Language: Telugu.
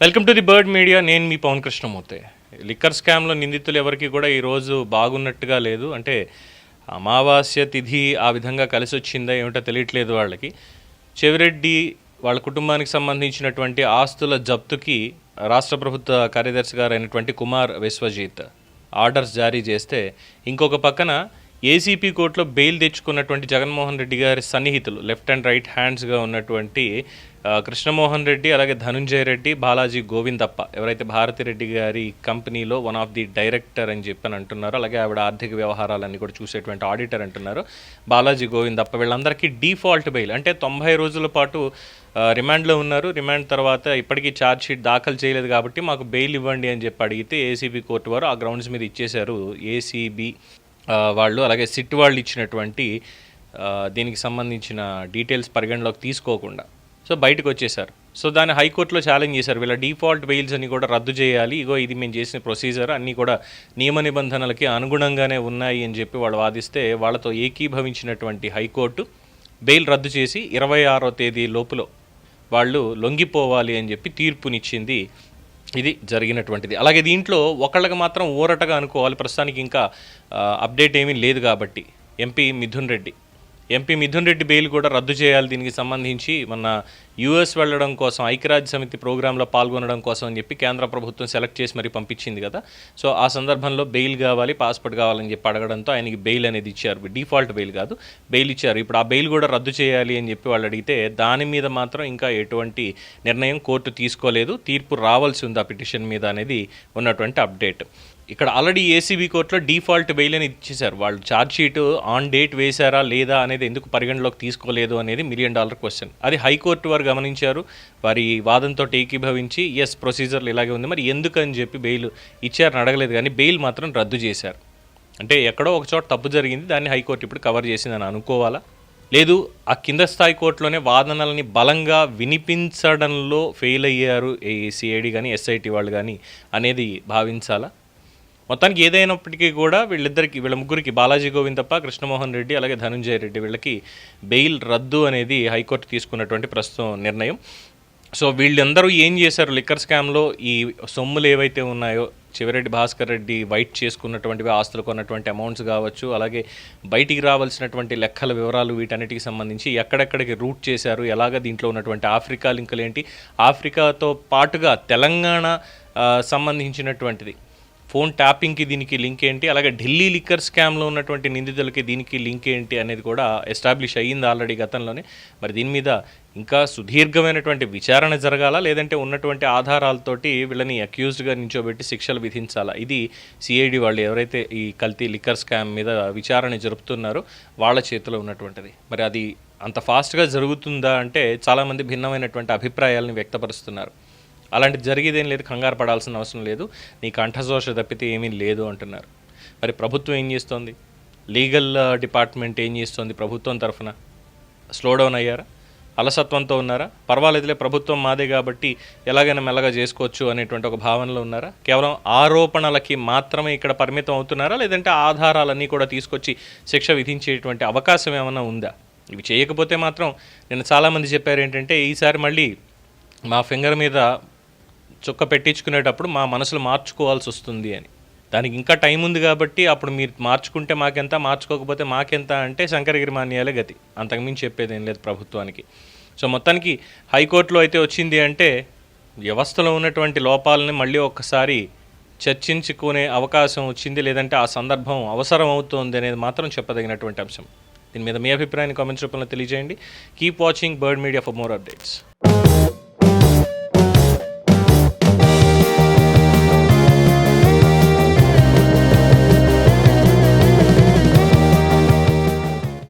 Welcome to the bird media నేను మీ పవన్ కృష్ణమూర్తి. లిక్కర్ స్కామ్లో నిందితులు ఎవరికి కూడా ఈరోజు బాగున్నట్టుగా లేదు. అంటే అమావాస్య తిథి ఆ విధంగా కలిసి వచ్చిందా ఏమిటో తెలియట్లేదు వాళ్ళకి. చెవిరెడ్డి వాళ్ళ కుటుంబానికి సంబంధించినటువంటి ఆస్తుల జప్తుకి రాష్ట్ర ప్రభుత్వ కార్యదర్శి గారు అయినటువంటి కుమార్ విశ్వజిత్ ఆర్డర్స్ జారీ చేస్తే ఇంకొక పక్కన ఏసీపీ కోర్టులో బెయిల్ తెచ్చుకున్నటువంటి జగన్మోహన్ రెడ్డి గారి సన్నిహితులు లెఫ్ట్ అండ్ రైట్ హ్యాండ్స్గా ఉన్నటువంటి కృష్ణమోహన్ రెడ్డి అలాగే ధనుంజయ రెడ్డి బాలాజీ గోవిందప్ప ఎవరైతే భారతిరెడ్డి గారి కంపెనీలో వన్ ఆఫ్ ది డైరెక్టర్ అని చెప్పి అని అంటున్నారో అలాగే ఆవిడ ఆర్థిక వ్యవహారాలన్నీ కూడా చూసేటువంటి ఆడిటర్ అంటున్నారు బాలాజీ గోవిందప్ప వీళ్ళందరికీ డిఫాల్ట్ బెయిల్. అంటే తొంభై రోజుల పాటు రిమాండ్లో ఉన్నారు. రిమాండ్ తర్వాత ఇప్పటికీ ఛార్జ్ షీట్ దాఖలు చేయలేదు కాబట్టి మాకు బెయిల్ ఇవ్వండి అని చెప్పి అడిగితే ఏసీబీ కోర్టు వారు ఆ గ్రౌండ్స్ మీద ఇచ్చేశారు. ఏసీబీ వాళ్ళు అలాగే సిట్ వాళ్ళు ఇచ్చినటువంటి దీనికి సంబంధించిన డీటెయిల్స్ పరిగణలోకి తీసుకోకుండా సో బయటకు వచ్చేసారు. సో దాన్ని హైకోర్టులో ఛాలెంజ్ చేశారు. వీళ్ళ డిఫాల్ట్ బెయిల్స్ అని కూడా రద్దు చేయాలి ఇగో ఇది మేము చేసిన ప్రొసీజర్ అన్నీ కూడా నియమ నిబంధనలకి అనుగుణంగానే ఉన్నాయి అని చెప్పి వాళ్ళు వాదిస్తే వాళ్ళతో ఏకీభవించినటువంటి హైకోర్టు బెయిల్ రద్దు చేసి ఇరవై ఆరో తేదీ లోపులో వాళ్ళు లొంగిపోవాలి అని చెప్పి తీర్పునిచ్చింది ఇది జరిగినటువంటిది. అలాగే దీంట్లో ఒకళ్ళకి మాత్రం ఊరటగా అనుకోవాలి. ప్రస్తుతానికి ఇంకా అప్డేట్ ఏమీ లేదు కాబట్టి. MP Mithun Reddy. MP Mithun Reddy bail కూడా రద్దు చేయాలి దీనికి సంబంధించి మన యూఎస్ వెళ్ళడం కోసం ఐక్యరాజ్య సమితి ప్రోగ్రాంలో పాల్గొనడం కోసం అని చెప్పి కేంద్ర ప్రభుత్వం సెలెక్ట్ చేసి మరి పంపించింది కదా. సో ఆ సందర్భంలో బెయిల్ కావాలి పాస్పోర్ట్ కావాలని చెప్పి అడగడంతో ఆయనకి బెయిల్ అనేది ఇచ్చారు. డిఫాల్ట్ బెయిల్ కాదు బెయిల్ ఇచ్చారు. ఇప్పుడు ఆ బెయిల్ కూడా రద్దు చేయాలి అని చెప్పి వాళ్ళు అడిగితే దాని మీద మాత్రం ఇంకా ఎటువంటి నిర్ణయం కోర్టు తీసుకోలేదు. తీర్పు రావాల్సి ఉంది ఆ పిటిషన్ మీద అనేది ఉన్నటువంటి అప్డేట్. ఇక్కడ ఆల్రెడీ ఏసీబీ కోర్టులో డిఫాల్ట్ బెయిల్ అని ఇచ్చేశారు. వాళ్ళు ఛార్జ్షీట్ ఆన్ డేట్ వేశారా లేదా అనేది ఎందుకు పరిగణలోకి తీసుకోలేదు అనేది మిలియన్ డాలర్ క్వశ్చన్ అది హైకోర్టు వారు గమనించారు. వారి వాదంతో ఏకీభవించి ఎస్ ప్రొసీజర్లు ఇలాగే ఉంది. మరి ఎందుకని చెప్పి బెయిల్ ఇచ్చారని అడగలేదు కానీ బెయిల్ మాత్రం రద్దు చేశారు. అంటే ఎక్కడో ఒక చోట తప్పు జరిగింది. దాన్ని హైకోర్టు ఇప్పుడు కవర్ చేసిందని అనుకోవాలా? లేదు ఆ కింద స్థాయి కోర్టులోనే వాదనలని బలంగా వినిపించడంలో ఫెయిల్ అయ్యారు ఈ సిఐడి కానీ ఎస్ఐటి వాళ్ళు కానీ అనేది భావించాలా? మొత్తానికి ఏదైనప్పటికీ కూడా వీళ్ళిద్దరికి వీళ్ళ ముగ్గురికి బాలాజీ గోవిందప్ప కృష్ణమోహన్ రెడ్డి అలాగే ధనుంజయ రెడ్డి వీళ్ళకి బెయిల్ రద్దు అనేది హైకోర్టు తీసుకున్నటువంటి ప్రస్తుతం నిర్ణయం. సో వీళ్ళందరూ ఏం చేశారు? లిక్కర్ స్కామ్లో ఈ సొమ్ములు ఏవైతే ఉన్నాయో చివరెడ్డి భాస్కర్ రెడ్డి వైట్ చేసుకున్నటువంటివి ఆస్తులు కొన్నటువంటి అమౌంట్స్ కావచ్చు అలాగే బయటికి రావాల్సినటువంటి లెక్కల వివరాలు వీటన్నిటికి సంబంధించి ఎక్కడెక్కడికి రూట్ చేశారు ఎలాగ దీంట్లో ఉన్నటువంటి ఆఫ్రికా లింకులు ఏంటి ఆఫ్రికాతో పాటుగా తెలంగాణ సంబంధించినటువంటిది. ఫోన్ ట్యాపింగ్కి దీనికి లింక్ ఏంటి? అలాగే ఢిల్లీ లిక్కర్ స్కామ్లో ఉన్నటువంటి నిందితులకి దీనికి లింక్ ఏంటి అనేది కూడా ఎస్టాబ్లిష్ అయ్యింది ఆల్రెడీ గతంలోనే. మరి దీని మీద ఇంకా సుదీర్ఘమైనటువంటి విచారణ జరగాలా? లేదంటే ఉన్నటువంటి ఆధారాలతోటి వీళ్ళని అక్యూజ్డ్గా నించోబెట్టి శిక్షలు విధించాలా? ఇది సిఐడి వాళ్ళు ఎవరైతే ఈ కల్తీ లిక్కర్ స్కామ్ మీద విచారణ జరుపుతున్నారో వాళ్ళ చేతిలో ఉన్నటువంటిది. మరి అది అంత ఫాస్ట్గా జరుగుతుందా అంటే చాలామంది భిన్నమైనటువంటి అభిప్రాయాలను వ్యక్తపరుస్తున్నారు. అలాంటిది జరిగేదేం లేదు కంగారు పడాల్సిన అవసరం లేదు. నీ కంఠశోష తప్పితే ఏమీ లేదు అంటున్నారు. మరి ప్రభుత్వం ఏం చేస్తోంది? లీగల్ డిపార్ట్మెంట్ ఏం చేస్తోంది ప్రభుత్వం తరఫున? స్లో డౌన్ అయ్యారా? అలసత్వంతో ఉన్నారా? పర్వాలేదులే ప్రభుత్వం మాదే కాబట్టి ఎలాగైనా మెల్లగా చేసుకోవచ్చు అనేటువంటి ఒక భావనలో ఉన్నారా? కేవలం ఆరోపణలకి మాత్రమే ఇక్కడ పరిమితం అవుతున్నారా? లేదంటే ఆధారాలన్నీ కూడా తీసుకొచ్చి శిక్ష విధించేటువంటి అవకాశం ఏమైనా ఉందా? ఇవి చేయకపోతే మాత్రం నేను చాలామంది చెప్పారు ఏంటంటే ఈసారి మళ్ళీ మా ఫింగర్ మీద చుక్క పెట్టించుకునేటప్పుడు మా మనసులు మార్చుకోవాల్సి వస్తుంది అని. దానికి ఇంకా టైం ఉంది కాబట్టి అప్పుడు మీరు మార్చుకుంటే మాకెంత మార్చుకోకపోతే మాకెంత అంటే శంకరగిరి మాన్యాలే గతి. అంతకుమించి చెప్పేది ఏం లేదు ప్రభుత్వానికి. సో మొత్తానికి హైకోర్టులో అయితే వచ్చింది అంటే వ్యవస్థలో ఉన్నటువంటి లోపాలని మళ్ళీ ఒక్కసారి చర్చించుకునే అవకాశం వచ్చింది లేదంటే ఆ సందర్భం అవసరం అవుతుంది అనేది మాత్రం చెప్పదగినటువంటి అంశం. దీని మీద మీ అభిప్రాయాన్ని కామెంట్స్ రూపంలో తెలియజేయండి. Keep watching bird media for more updates